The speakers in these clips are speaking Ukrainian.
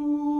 Ей,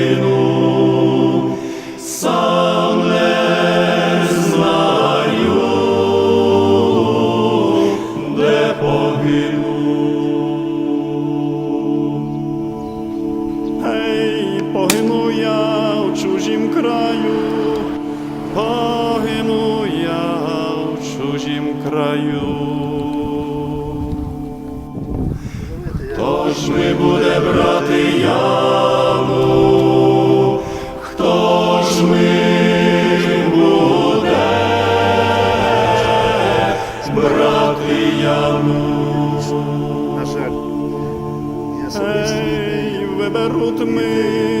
краю, погину я в чужім краю. Хто ж ми буде брати яму? Хто ж ми буде брати яму? На жаль, є особисті Ей, виберуть ми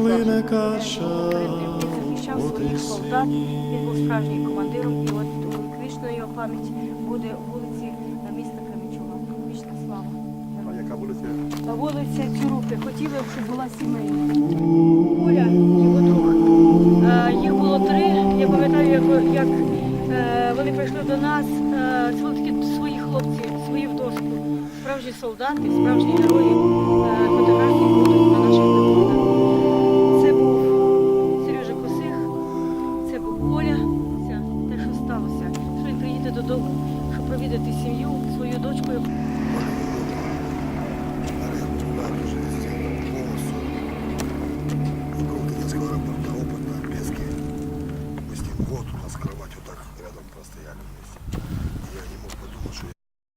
Плине кача захищав своїх солдат. Він був справжнім командиром, і от вічна його пам'ять буде у вулиці на міста Кременчуга. Вічна слава. А яка вулиця? А вулиця Цюрупи. Хотіли, б, щоб була сімейна. Оля, його друг. Е, Їх було три. Я пам'ятаю, як, як е, вони прийшли до нас. Е, Це були такі свої хлопці, свої в доску. Справжні солдати, справжні герої. Вокруг